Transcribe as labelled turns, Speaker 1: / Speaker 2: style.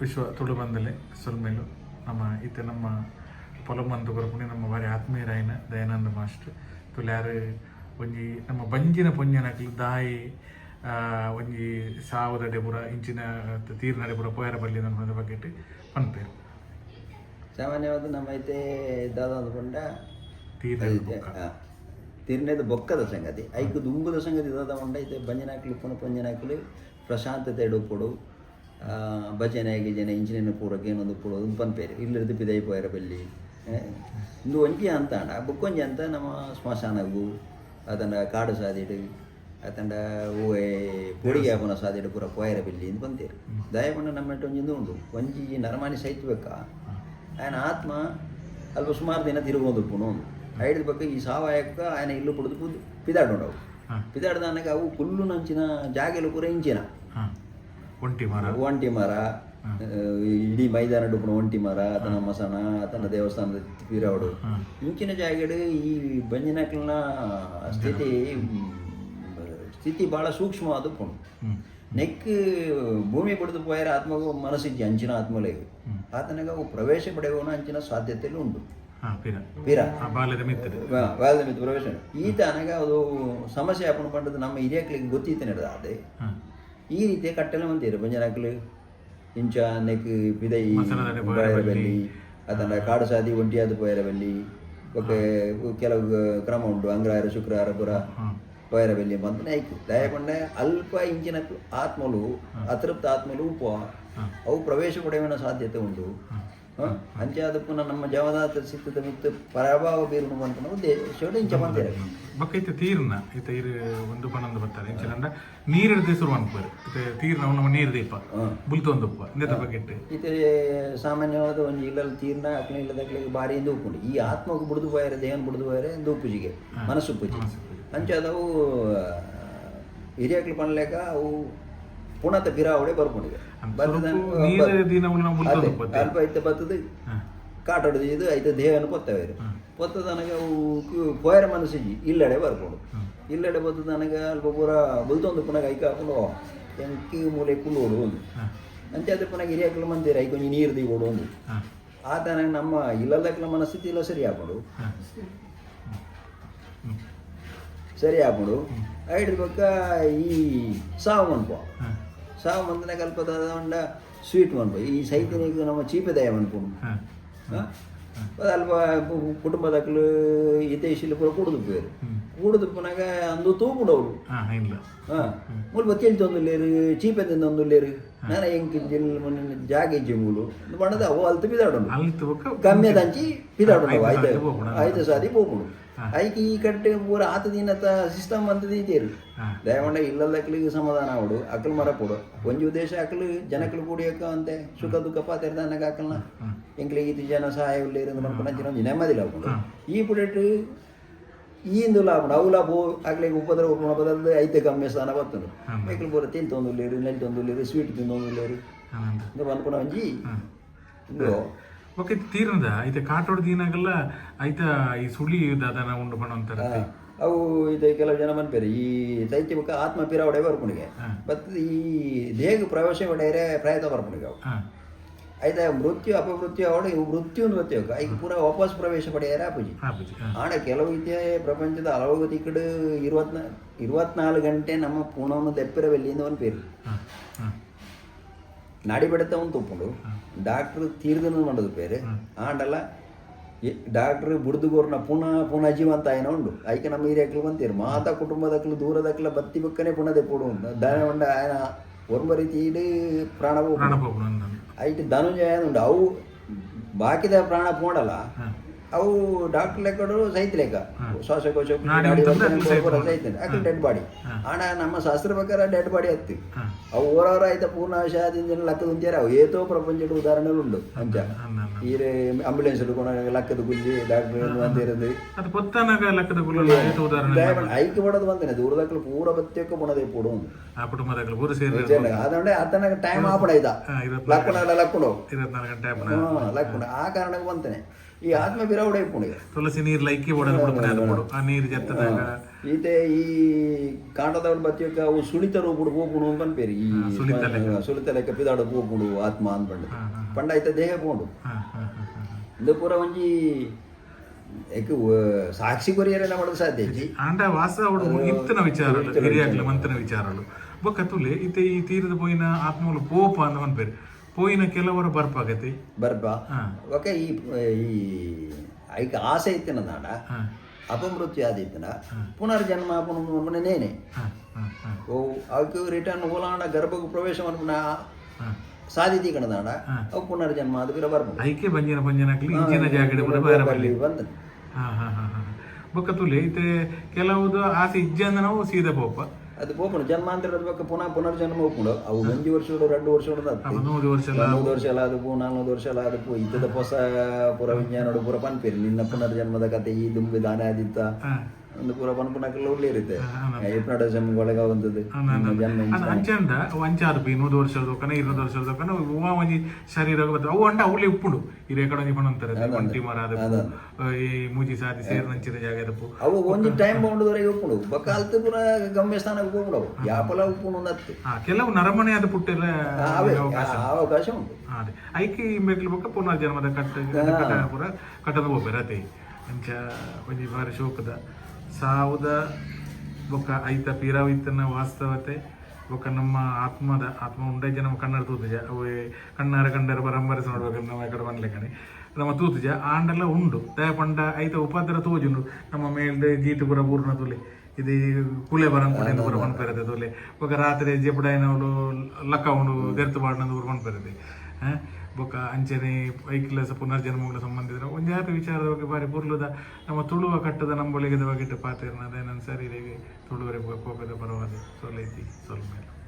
Speaker 1: ವಿಶ್ವ ತುಳು ಬಂದಲೆ ಸೊಲ್ಮೇಲು ನಮ್ಮ ಇತ್ತೆ ನಮ್ಮ ಪೊಲಮಂತು ಕೊರಪುಣಿ ನಮ್ಮ ಬಾರಿ ಆತ್ಮೀಯರಾಯಿನ ದಯಾನಂದ ಮಾಸ್ಟರ್. ತುಲ್ಯಾರು ಒಂಜಿ ನಮ್ಮ ಬಂಜಿನ ಪೊಂಜನಕ್ಲು ದಾಯಿ ಒಂಜಿ ಸಾವಿರ ಡೆಬುರ ಇಂಚಿನ ತೀರ್ನಡೆ ಪುರ ಪೋಯರ ಬಲ್ಲಿ ನನ್ನ ಬಗ್ಗೆ ಪನ್ಪೇರು.
Speaker 2: ಸಾಮಾನ್ಯವಾದ ನಮ್ಮ ಐತೆ ದಾದ
Speaker 1: ಅಂದ್ಕೊಂಡ
Speaker 2: ತೀರ್ನದ ಬೊಕ್ಕದ ಸಂಗತಿ. ಐಕು ದುಂಬುದ ಸಂಗತಿ ದಾದ ಪಂಡ. ಐತೆ ಬಂಜನಾಕ್ಲಿ ಪುನ ಪಂಜನಾಕ್ಲಿ ಪ್ರಶಾಂತತೆ ಎಡುಪೊಡು ಭಜನೆ ಗಿಜನೆ ಇಂಜಿನಿನ ಪೂರಕ್ಕೆ ಏನೊಂದು ಪೂರ. ಪನ್ಪೇರು ಇಲ್ಲರದ್ದು ಪಿದೈ ಪೋಯರ ಬೆಲ್ಲಿ ಇಂದು ಒಂಜಿ ಅಂತ ಅಂಡ ಬುಕ್ಕೊಂಜಿ ಅಂತ ನಮ್ಮ ಸ್ಮಶಾನಗು ಅದನ್ನ ಕಾಡು ಸಾದಿಡು ಅತಂಡ ಹೂವೆ ಪೋಡಿಗೆ ಆಪುನ ಸಾದಿಡು ಪೂರ ಪೋಯರ ಬೆಲ್ಲಿ ಅಂತ ಬಂತೇರು ದಯಪಂಡ ನಮ್ಮ ಒಂಜಿಂದು ಉಂಡು. ಒಂಜಿ ನರಮಾನಿ ಸಹಿತಬೇಕಾ ಆಯನ ಆತ್ಮ ಅಲ್ಪ ಸುಮಾರು ದಿನ ತಿರುಗೋದು ಪುಣ ಒಂದು ಐದು ಬಗ್ಗೆ ಈ ಸಾವಯವಕ್ಕೆ ಆಯನ ಇಲ್ಲು ಪುಡಿದು
Speaker 1: ಪಿದಾಡೋಡು
Speaker 2: ಅವು ಪಿದಾಡ್ದಾನಕ್ಕೆ ಅವು ಕುಲ್ಲು ನಂಚಿನ ಜಾಗೆಲು ಪೂರ
Speaker 1: ಇಂಚಿನ. ಒಂಟಿ ಮರ.
Speaker 2: ಒಂಟಿ ಮರ ಇಡೀ ಮೈದಾನ ಉಪ್ಪು ಒಂಟಿ ಮರ ಅದನ್ನ ಮಸಣ ಅದನ್ನ ದೇವಸ್ಥಾನದ ಪೀರಾವಡು ಇಂಚಿನ ಜಾಗಡು ಈ ಬಂಜಿನಕಲ್ನ ಸ್ಥಿತಿ ಸ್ಥಿತಿ ಬಹಳ ಸೂಕ್ಷ್ಮವಾದ ಪುಣು ನೆಕ್ ಭೂಮಿ ಪಡೆದು ಪೋಯರ ಆತ್ಮಗು ಮನಸ್ಸಿಜ್ಜಿ ಅಂಚಿನ ಆತ್ಮಲೇ. ಆತನಿಗ ಅವು ಪ್ರವೇಶ ಪಡೆಯುವನು ಅಂಚಿನ ಸಾಧ್ಯತೆಯಲ್ಲಿ
Speaker 1: ಉಂಟು. ಪೀರ.
Speaker 2: ಬಾಲದ ಮಿತ್ರ ಪ್ರವೇಶ. ಈತನಾಗ ಅದು ಸಮಸ್ಯೆ ಹಾಕೊಂಡು ಪಂಡದ ನಮ್ಮ ಹಿರಿಯಕ್ಲಿಗೆ ಗೊತ್ತಿತ್ತು ನಡೆದ ಅದೇ ಈ ರೀತಿಯ ಕಟ್ಟೆಲ್ಲ ಹೊಂದಿದೆ ಪಂಜನಾಕಲು ಇಂಚ ನೆಕ್
Speaker 1: ಬಿದೈ
Speaker 2: ಬಳ್ಳಿ ಅದನ್ನ ಕಾಡು ಸಾದಿ ಒಂಟಿಯಾದ ಪೋಯರಬಲ್ಲಿ ಒಕೆ ಕೆಲವು ಕ್ರಮ ಉಂಟು ಅಂಗ್ರಾಯರ ಶುಕ್ರವಾರ ಪುರ ಪೋಯರಬಲ್ಲಿ ಅಂತ ನಾಯ್ಕು. ದಯಕೊಂಡೆ ಅಲ್ಪ ಇಂಚಿನ ಆತ್ಮಲು ಅತೃಪ್ತ ಆತ್ಮಲು ಉಪ ಅವು ಪ್ರವೇಶ ಪಡೆಯುವ ಸಾಧ್ಯತೆ ಉಂಟು. ಅಂಚೆ ಅದು ಪುನಃ ನಮ್ಮ ಜವದಾತ ಸಿಕ್ಕದ ಮಿತ್ತು ಪ್ರಭಾವ ಬೀರುವ ಅಂತ ನಾವು ದೇಶೋಡು ಇಂಚ ಬಂದಿರ
Speaker 1: ಬೊಕ್ಕ ತೀರ್ನ ಇತ್ತೆ ಇರು ಒಂದು ಪಣಂದು ಬರ್ತಾರೆ ಇಂಚಿನ ನೀರು ದೇಸರು ಅನ್ಪರು ಇತ್ತೆ ತೀರ್ನ ನಮ್ಮ ನೀರು ದೀಪ ಬುಲ್ತೊಂದುಪ್ಪ ಇಂದೆತ ಬಕೆಟ್
Speaker 2: ಇತ್ತೆ ಸಾಮಾನ್ಯವಾದ ಒಂದು ಇಲ್ಲಲ್ಲಿ ತೀರ್ನ ಅಕ್ಲೆ ಇಲ್ಲದಕ್ಲೆ ಬಾರಿ ಇಂದು ಉಪ್ಪುಂಡು ಈ ಆತ್ಮಕ್ಕೆ ಬುಡಿದು ಬಾಯರೆ ದೇಹನ್ ಬುಡಿದು ಬಾಯರೆ ಇಂದು ಪೂಜೆಗೆ ಮನಸ್ಸು ಪೂಜೆ ಅಂಚಾದವು ಅದವು ಹಿರಿಯಕ್ಳು ಅವು ಪುಣತ
Speaker 1: ಬಿರಾವಳಿ ಬರ್ಕೊಂಡಿದೆ.
Speaker 2: ಅಲ್ಪ ಐತೆ ಬರ್ತದೆ ಕಾಟಾಡೋದು ಇದು ಐತೆ ದೇಹನ ಪೊತ್ತವೆ ಪೊತ್ತ ನನಗೆ ಅವು ಕು- ಪೋಯರ ಮನಸ್ಸಿಜಿ ಇಲ್ಲಡೆ ಬರ್ಕೊಂಡು ಇಲ್ಲಡೆ ಬರ್ತದೆ ನನಗೆ ಅಲ್ಪ ಪೂರ ಬಲ್ತೊಂದು ಪುನಃ ಐಕ ಹಾಕೊಂಡು ಎಂಕಿ ಮೂಲೆ ಕುಳ್ಳೋಡು ಒಂದು. ಅಂಚಾದ ಪುನಃ ಹಿರಿಯಕ್ಲ ಮಂದಿರ ಐ ನೀರ್ ದಿಗೋಡು ಒಂದು. ಆ ನನಗೆ ನಮ್ಮ ಇಲ್ಲದಕ್ಲ ಮನಸ್ಥಿತಿ ಇಲ್ಲ ಸರಿ ಹಾಕೊಂಡು ಸರಿ ಹಾಕೊಂಡು ಐಡ್ರ ಪಕ್ಕ ಈ ಸಾವು ಮನ್ಪೋ
Speaker 1: ಹಾಂ
Speaker 2: ಸಾವು ಮಂದನೆ ಕಲ್ಪದ ಉಂಡ ಸ್ವೀಟ್ ಮನ್ಪು ಈ ಸೈತನಿಗೆ ನಮ್ಮ ಚೀಪದಯ ಅದು ಅಲ್ಪ ಕುಟುಂಬದಕ್ಕಲು ಹಿತೈಷಿಲು ಪೂರ ಕುಡಿದು ಪೇರು ಕುಡಿದು ಪುನಾಗ ಅಂದು ತೂಪುಡವ್ರು
Speaker 1: ಹಾಂ ಇಲ್ಲ
Speaker 2: ಹಾಂ. ಮುಲ್ಪ ತಿಂತೊಂದುಲ್ಲೇರು ಚೀಪೆಂದೊಂದುಲ್ಲೇರು ನಾನು ಹೆಂಗೆ ಜಿಲ್ ಜಾಗ ಇಜ್ಜಿ ಮೂಲು. ಬಣ್ಣದ ಅವು ಅಲ್ತು
Speaker 1: ಬಿದಾಡೋಣ
Speaker 2: ಕಮ್ಮಿ ದಂಚಿ ಬಿದಾಡೋನು
Speaker 1: ಐದು
Speaker 2: ಐದು
Speaker 1: ಸಾದಿ ಪೋಪುಣ.
Speaker 2: ಐಕೆ ಈ ಕಟ್ಟೆ ಪೂರ ಆತ ದಿನತ ಸಿಸ್ಟಮ್ ಅಂತದ ಇದೇರು
Speaker 1: ದಯಮಂಡ
Speaker 2: ದಯವಂಡ ಅಕ್ಕಲಿಗೆ ಸಮಾಧಾನ ಅವಡು ಅಕ್ಕಲು ಮರ ಕೊಡು. ಒಂಜಿ ಉದ್ದೇಶ ಅಕ್ಕಲು ಜನಕ್ಕಳು ಕೂಡಿಯಕ್ಕ ಅಂತೆ ಸುಖ ದುಃಖ ಪಾತಿರ್ದ ಅನ್ನಕ್ಕೆ ಅಕ್ಕಲ್ನ ಎಂಕ್ಲಿಗೆ ಇದು ಜನ ಸಹಾಯ ಉಳ್ಳೇರು ಮಾಡ್ಕೊಂಡು ಅಂಚಿನ ಒಂಜಿ ನೆಮ್ಮದಿ ಲಾಭ ಈ ಪುಡೇಟು ಈಂದು ಲಾಭ ಅವು ಲಾಭ ಆಗ್ಲಿಗೆ ಉಪದ್ರ ಉಪಮ ಐತೆ ಕಮ್ಮಿ ಸ್ಥಾನ ಬರ್ತದೆ. ಮೈಕಲ್ ಪೂರ ತಿನ್ ನೆಲ್ತೊಂದುಲ್ಲೇರು ಸ್ವೀಟ್ ತಿಂದೊಂದುಲ್ಲೇರು
Speaker 1: ಸ್ವೀಟ್
Speaker 2: ಇದು ಬಂದ್ಕೊಂಡು ಅಂಜಿ ಇದು
Speaker 1: ಓಕೆ ತೀರ್ನದ? ಐತೆ ಕಾಟೋಡ್ದು ಏನಾಗಲ್ಲ ಐತ ಈ ಸುಳ್ಳಿ ದಾದಾನ ಉಂಡು
Speaker 2: ಬಣ್ಣ ಅವು ಇದೆ ಕೆಲವು ಜನ ಮನ್ಪೇರಿ. ಈ ದೈತ್ಯ ಮುಖ ಆತ್ಮ ಪಿರಾವಡೆ ಬರ್ಕೊಂಡಿಗೆ ಬತ್ ಈ ದೇಹ ಪ್ರವೇಶ ಒಡೆಯರೆ ಪ್ರಯತ್ನ ಬರ್ಕೊಂಡಿಗೆ ಅವು. ಆಯ್ತಾ ಮೃತ್ಯು ಅಪಮೃತ್ಯು ಅವಳು ಇವು ಮೃತ್ಯು ಮೃತ್ಯು ಈಗ ಪೂರ ವಾಪಸ್ ಪ್ರವೇಶ ಪಡೆಯಾರ
Speaker 1: ಪೂಜೆ
Speaker 2: ಆಡ ಕೆಲವು ಇದೇ ಪ್ರಪಂಚದ ಹಲವು ತಿಕ್ಕಡು ಇರುವತ್ನಾ ಇರುವತ್ನಾಲ್ಕು ಗಂಟೆ ನಮ್ಮ ಪೂಣವನ್ನು ಬೆಲ್ಲಿಂದ ಒಂದು ಪೇರು ನಾಡಿ ಬಡಿತ ಅವನು ತೊಗೊಂಡು ಡಾಕ್ಟ್ರ್ ತೀರ್ದನ ಮಾಡೋದು ಬೇರೆ. ಆಂಡಲ್ಲ ಡಾಕ್ಟ್ರ್ ಬುಡ್ದುಗೋರ್ನ ಪುನಃ ಪುನಃ ಜೀವಂತ ಏನೋ ಉಂಡು. ಐಕೆ ನಮ್ಮ ಹಿರಿಯಕ್ಲು ಬಂತೀರಿ. ಮಾತಾ ಕುಟುಂಬದಕ್ಲು ದೂರದಕ್ಲ ಬತ್ತಿ ಬಕ್ಕನೆ ಪುಣದೆ ಪೋಡು ಅಂತ ದನ ಉಂಡ ಆಯ್ನ ಒರ್ಮ ರೀತಿ ಇಡಿ
Speaker 1: ಪ್ರಾಣ
Speaker 2: ಐಟ್ ಧನುಂಜಯ ಉಂಡು. ಅವು ಬಾಕಿದ ಪ್ರಾಣ ಪೋಡಲ್ಲ. ಅವು ಡಾಕ್ಟರ್ ಲೆಕ್ಕಡು ಸಹಿತ ಲೆಕ್ಕ. ಶ್ವಾಸಕೋಶ ಯಾಕೆ ಡೆಡ್ ಬಾಡಿ ಆಣ ನಮ್ಮ ಶಾಸ್ತ್ರ ಪ್ರಕಾರ ಡೆಡ್ ಬಾಡಿ ಹತ್ತಿ ಅವು ಓರವರ ಆಯ್ತ ಪೂರ್ಣ ಆಶಾದಿಂದ ಲಕ್ಕದ ಉಂಚಾರ ಅವು ಏತೋ ಪ್ರಪಂಚದ ಉದಾಹರಣೆಗಳು ಉಂಟು
Speaker 1: ಅಂತ
Speaker 2: ಈ ಆಂಬುಲೆನ್ಸ್ ಲಕ್ಕದ ಗುಂಜಿ ಡಾಕ್ಟರ್
Speaker 1: ಬಂದಿರೋದು
Speaker 2: ಐಕ್ ಪಡೋದು ಬಂದೇನೆ ದೂರದಕ್ಕಲು ಪೂರ ಬತ್ತಿಯಕ್ಕೆ ಪುಣದೇ ಪೂಡು. ಅದೇ ಆತನ ಟೈಮ್ ಆಪಡ
Speaker 1: ಇದ.
Speaker 2: ಲಕ್ಕಣ. ಲಕ್ಕುಂಡು ಲಕ್ಕುಂಡು ಆ ಕಾರಣಕ್ಕೆ ಬಂತೇನೆ. ಈ ಆತ್ಮವಿರ ಬಿರಾವಡೆ ಇಪ್ಪುಣಿಗೆ
Speaker 1: ತುಳಸಿ ನೀರು ಲೈಕಿ ಓಡಲು ಕೊಡು. ಆ ನೀರು ಜತ್ತದಾಗ
Speaker 2: ಈತೆ ಈ ಕಾಂಡದವಳು ಬತ್ತಿಯಕ್ಕ ಅವು ಸುಳಿತ ರೂಪುಡು ಹೋಗ್ಬಿಡು ಅಂತ ಬೇರೆ ಈ
Speaker 1: ಸುಳಿತ ಲೆಕ್ಕ.
Speaker 2: ಪಿದಾಡು ಹೋಗ್ಬಿಡು ಆತ್ಮ ಅಂತ ಬಂಡು
Speaker 1: ಹಾ.
Speaker 2: ಪಂಡ ಆಯ್ತ ದೇಹ
Speaker 1: ಹಾ.
Speaker 2: ಇದು ಪೂರ ಒಂಜಿ ಏಕ ಸಾಕ್ಷಿ ಸಾಕ್ಷಿ ಕೊರಿಯರೆ ಮಾಡೋದು ಸಾಧ್ಯ ಐತಿ.
Speaker 1: ಆಂಡ ವಾಸ ಅವಳು ಇತ್ತನ
Speaker 2: ಇತ್ತನ
Speaker 1: ಹಿರಿಯಾಗ್ಲ ಮಂತನ ವಿಚಾರಗಳು ಬೊಕ್ಕ ತುಲೆ ಇತ್ತೆ ಈ ತೀರದ ಪೋಯಿನ ಆತ್ಮಗಳು ಪೋಪ ಅಂದ ಮನ್ಪೇರು ಪೋಯಿನ ಕೆಲವರು ಬರ್ಪಾಗತ್ತೆ
Speaker 2: ಬರ್ಪ.
Speaker 1: ಹಾ.
Speaker 2: ಒಕ್ಕ ಈ ಈ ಐಕ ಆಸೆ ಇತ್ತಿನ ನಾಡ? ಅಪಮೃತ್ಯು ಆದಿತ್ತಿನ ಪುನರ್ಜನ್ಮ
Speaker 1: ಅಪನೇನೆ
Speaker 2: ಓ ಅವಕ್ಕೆ ರಿಟರ್ನ್ ಹೋಲಾಂಡ ಗರ್ಭಕ್ಕೆ ಪ್ರವೇಶ ಮಾಡ್ಕೊಂಡ
Speaker 1: ಹಾ.
Speaker 2: ಸಾಧಿತಿ ಕಣದಾಂಡ ಅವು ಪುನರ್ಜನ್ಮ ಅದು ಬಿರ ಬರ್ಬೋದು.
Speaker 1: ಐಕೆ ಬಂಜಿನ ಪಂಜನಕ್ಲಿ ಇಂಚಿನ ಜಾಗಡೆ ಕೂಡ ಬೇರೆ ಬರ್ಲಿ
Speaker 2: ಬಂದ
Speaker 1: ಬೊಕ್ಕ ತುಲೆ ಇತ್ತೆ ಕೆಲವುದು ಆಸೆ ಇಜ್ಜಂದ ಸೀದ ಸೀದಾ ಪೋಪ.
Speaker 2: ಅದು ಪೋಪುಣ ಜನ್ಮಾಂತರದ ಬಗ್ಗೆ ಪುನಃ ಪುನರ್ಜನ್ಮ ಹೋಗ್ಕೊಂಡು ಅವು ಒಂಜಿ ವರ್ಷಗಳು ಎರಡು ವರ್ಷ
Speaker 1: ಅವ ನೂರು ವರ್ಷ
Speaker 2: ಮೂರು ವರ್ಷ ಎಲ್ಲ ಅದು ಪೂ ನಾಲ್ಕು ವರ್ಷ ಎಲ್ಲ ಅದು ಪೂ ಇದ್ದದ ಹೊಸ ಪುರ ವಿಜ್ಞಾನ ಪುರ ಪನ್ಪೇರಿ ನಿನ್ನ ಪುನರ್ಜನ್ಮದ ಕತೆ ಈ ದುಂಬಿ ದಾನ ಆದಿತ್ತ. ಒಂದು ಪೂರ ಬನ್ ಒಳ್ಳೆ ಇರುತ್ತೆ. ಜನ್ಮ
Speaker 1: ಅದು ಅಂಚಂದ ಬಿ ನೂರು ವರ್ಷದ ಕನ ಇರುವುದು ವರ್ಷದ ಕನ ಹೂವ ಒಂಜಿ ಶರೀರ ಬರ್ತದೆ ಅವು ಅಂಡ ಅವಳಿ ಉಪ್ಪುಂಡು. ಈ ರೇಕಡ ಒಂಜಿ ಪಣಂತಾರೆ ಒಂಟಿ ಮರ ಅದಪ್ಪು ಈ ಮೂಜಿ ಸಾದಿ ಸೇರ್ನಂಚಿನ ಜಾಗ ಅದಪ್ಪು
Speaker 2: ಅವು ಒಂದು ಟೈಮ್ ಬೌಂಡ್ವರೆಗೆ ಉಪ್ಪುಡು. ಬಕ್ಕ ಪುರ ಗಮ್ಯ ಸ್ಥಾನಕ್ಕೆ ಹೋಗ್ಬಿಡವು ಯಾಪಲ ಉಪ್ಪುಡು ನತ್ತು
Speaker 1: ಕೆಲವು ನರಮನೆ ಅದು ಪುಟ್ಟೆಲ್ಲ
Speaker 2: ಅವೇ.
Speaker 1: ಅವಕಾಶ.
Speaker 2: ಆ ಅವಕಾಶ ಉಂಟು.
Speaker 1: ಅದೇ. ಐಕಿ ಮೆಟ್ಲು ಬೊಕ್ಕ ಪುನರ್ಜನ್ಮದ ಕಟ್ಟ ಕಟ್ಟ ಪೂರ ಕಟ್ಟದ ಹೋಗ್ಬೇರೆ ಅದೇ ಅಂಚ ಒಂಜಿ ಬಾರಿ ಶೋಕದ. ಸಾವುದ ಬೊಕ್ಕ ಐತ ಪಿರವಿತ್ತನ ವಾಸ್ತವತೆ, ಬೊಕ್ಕ ನಮ್ಮ ಆತ್ಮದ, ಆತ್ಮ ಉಂಡೈಜ ನಮ್ಮ ಕನ್ನಡ ತೂತುಜ. ಅವೇ ಕಣ್ಣಾರ ಕಂಡರ ಬರಂಬರಸ ನೋಡ್ಬೇಕು ನಮ್ಮ ಕಡೆ ಬಂದ್ಲೆಕ್ಕನೆ ನಮ್ಮ ತೂತುಜ ಆಂಡೆಲ್ಲ ಉಂಡು ದಯ ಪಂಡ ಐತ ಉಪದ್ರ ತೋಜುಂಡು, ನಮ್ಮ ಮೇಲ್ದೆ ಜೀತು ಪುರ ಪೂರ್ಣ ತುಲೆ. ಇದು ಕುಲೆ ಬರಂಪುಡಿಂದ ಪುರ ಬಂದ್ಪೆರದೆ ತುಲೆ. ಬೊಕ್ಕ ರಾತ್ರಿ ಜೆಪುಡಾಯಿನವಳು ಲಕ್ಕ ಉಂಡು ದೆರ್ತು ಬಾಡ್ನದು ಪುರ ಬಂದ್ಪೆರದೆ ಹ? ಬೊಕ್ಕ ಅಂಚನೆ ಐಕ್ಲಸ ಪುನರ್ಜನ್ಮಗಳ ಸಂಬಂಧಿಸಿದ ಒಂಜಾತ ವಿಚಾರದ ಬಗ್ಗೆ ಬಾರಿ ಪುರ್ಲುದ. ನಮ್ಮ ತುಳುವ ಕಟ್ಟದ ನಂಬೊಳಿಗದ ಬಗೆಟ್ ಪಾತಿರ್ನದ ಅದೇ ನನ್ನ ಶರೀರಿಗೆ ತುಳುವರೆ ಕೋಪದ ಪರವಾದ ಸೊಲೈತಿ ಸೊಲ್ಮೇಲೆ.